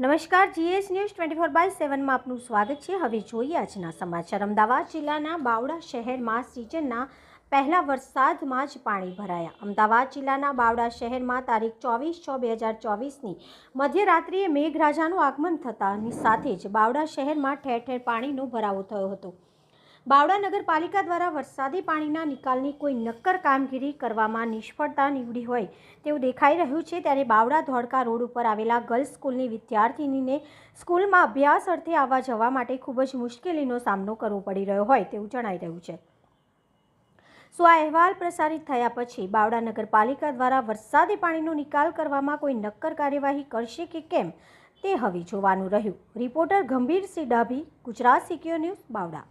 નમસ્કાર, GS news twenty four by સેવનમાં આપનું સ્વાગત છે. હવે જોઈએ આજના સમાચાર. અમદાવાદ જિલ્લાના બાવડા શહેરમાં સિઝનના પહેલા વરસાદમાં જ પાણી ભરાયા. અમદાવાદ જિલ્લાના બાવડા શહેરમાં તારીખ ચોવીસ છ બે હજાર ચોવીસની મધ્યરાત્રિએ મેઘરાજાનું આગમન થતાની સાથે જ બાવડા શહેરમાં ઠેર ઠેર પાણીનો ભરાવો થયો હતો. બાવડા નગરપાલિકા દ્વારા વરસાદી પાણીના નિકાલની કોઈ નક્કર કામગીરી કરવામાં નિષ્ફળતા નીવડી હોય તેવું દેખાઈ રહ્યું છે ત્યારે બાવડા ધોળકા રોડ ઉપર આવેલા ગર્લ્સ સ્કૂલની વિદ્યાર્થિનીને સ્કૂલમાં અભ્યાસ અર્થે આવવા જવા માટે ખૂબ જ મુશ્કેલીનો સામનો કરવો પડી રહ્યો હોય તેવું જણાઈ રહ્યું છે. સો આ અહેવાલ પ્રસારિત થયા પછી બાવડા નગરપાલિકા દ્વારા વરસાદી પાણીનો નિકાલ કરવામાં કોઈ નક્કર કાર્યવાહી કરશે કે કેમ તે હવે જોવાનું રહ્યું. Reporter Gambhir Singh Dabhi, Gujarat secure news Bavda.